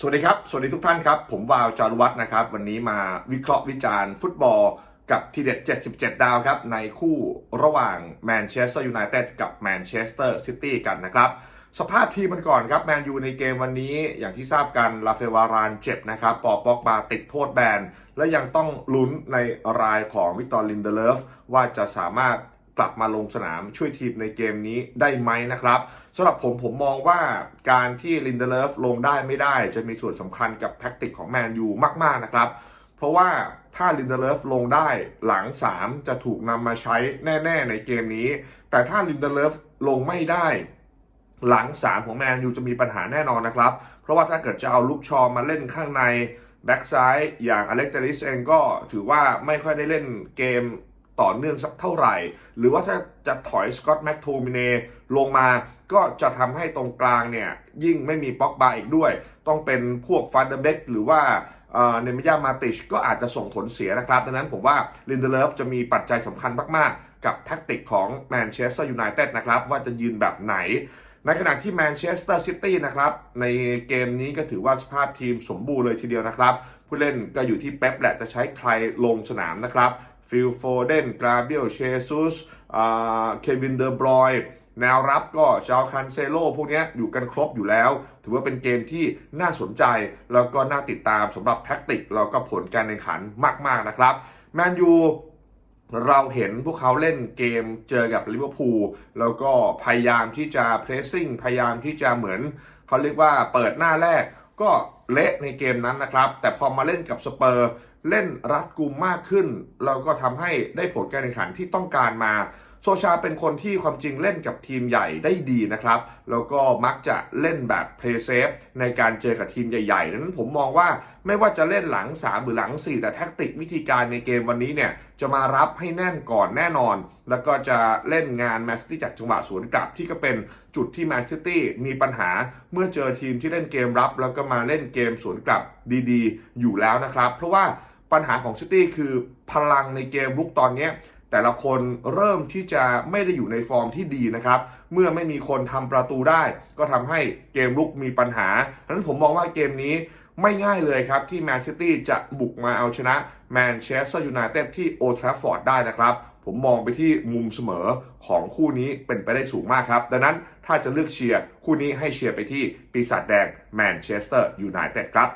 สวัสดีครับ สวัสดีทุกท่านครับ ผมวาวจารุวัฒน์นะครับ วันนี้มาวิเคราะห์วิจารณ์ฟุตบอลกับทีเด็ด 77 ดาวครับ ในคู่ระหว่างแมนเชสเตอร์ยูไนเต็ดกับแมนเชสเตอร์ซิตี้กันนะครับ สภาพทีมมันก่อนครับ แมนยูในเกมวันนี้อย่างที่ทราบกัน ลาเฟวารานเจ็บนะครับ ปอปอกบาติดโทษแบน และยังต้องลุ้นในรายของวิกตอร์ลินเดเลฟว่าจะสามารถ กลับมาลงสนามช่วยทีมในเกมนี้ได้ไหมนะครับสำหรับผมผมมองว่าการที่ลินเดเลฟลงได้ไม่ได้ จะมีส่วนสำคัญกับแท็กติกของแมนยูมาก ๆ นะครับ เพราะว่าถ้าลินเดเลฟลงได้หลัง 3 จะถูกนำมาใช้แน่ ๆ ในเกมนี้ แต่ถ้าลินเดเลฟลงไม่ได้ หลัง 3 ของแมนยูจะมีปัญหาแน่นอนนะครับ เพราะว่าถ้าเกิดจะเอาลูกชอมาเล่นข้างในแบ็กซ้ายอย่างอเล็กเจลิสเองก็ถือว่าไม่ค่อยได้เล่นเกม ต่อเนื่องสักเท่าไหร่ หรือว่าถ้าจะถอยสกอตแม็กโทมิเนลงมาก็จะทำให้ตรงกลางเนี่ย ยิ่งไม่มีป็อกบาอีกด้วย ต้องเป็นพวกฟันเดเบกหรือว่าเนมิยามาติชก็อาจจะส่งผลเสียนะครับ ดังนั้นผมว่าลินเดเลฟจะมีปัจจัยสำคัญมาก ๆ กับแท็กติกของแมนเชสเตอร์ยูไนเต็ดนะครับ ว่าจะยืนแบบไหน ในขณะที่แมนเชสเตอร์ซิตี้นะครับ ในเกมนี้ก็ถือว่าสภาพทีมสมบูรณ์เลยทีเดียวนะครับ ผู้เล่นก็อยู่ที่เป๊ปแหละจะใช้ใครลงสนามนะครับ ฟิลโฟเดนกราเบียลเชซุสเควินเดอร์บรอยแนวรับก็จาคันเซโลพวกนี้อยู่กันครบอยู่แล้ว ถือว่าเป็นเกมที่น่าสนใจ แล้วก็น่าติดตามสำหรับแท็กติก แล้วก็ผลการแข่งขันมาก ๆ นะครับ แมนยูเราเห็นพวกเขาเล่นเกมเจอกับลิเวอร์พูลแล้วก็พยายามที่จะเพรสซิ่งพยายามที่จะเหมือนเขาเรียกว่าเปิดหน้าแรกก็เละในเกมนั้นนะครับ แต่พอมาเล่นกับสเปอร์ เล่นรัดกุมมากขึ้น เราก็ทำให้ได้ผลการแข่งขันที่ต้องการมา โซชาเป็นคนที่ความจริงเล่นกับทีมใหญ่ได้ดีนะครับ แล้วก็มักจะเล่นแบบเพย์เซฟในการเจอกับทีมใหญ่ๆดังนั้นผมมองว่าไม่ว่าจะเล่นหลัง 3 หรือหลัง 4 แต่แท็กติกวิธีการในเกมวันนี้เนี่ยจะมารับให้แน่นก่อนแน่นอน แล้วก็จะเล่นงานแมนซิตี้จากจังหวะสวนกลับที่ก็เป็นจุดที่แมนซิตี้มีปัญหาเมื่อเจอทีมที่เล่นเกมรับ แล้วก็มาเล่นเกมสวนกลับดีๆ อยู่แล้วนะครับ เพราะว่า ปัญหาของซิตี้คือพลังในเกมลุกตอนนี้แต่ละคนเริ่มที่จะไม่ได้อยู่ในฟอร์มที่ดีนะครับ เมื่อไม่มีคนทำประตูได้ ก็ทำให้เกมลุกมีปัญหาดังนั้นผมมองว่าเกมนี้ไม่ง่ายเลยครับ ที่แมนซิตี้จะบุกมาเอาชนะแมนเชสเตอร์ยูไนเต็ดที่โอทราฟอร์ดได้นะครับ ผมมองไปที่มุมเสมอของคู่นี้เป็นไปได้สูงมากครับ ดังนั้นถ้าจะเลือกเชียร์คู่นี้ให้เชียร์ไปที่ปีศาจแดงแมนเชสเตอร์ยูไนเต็ดครับ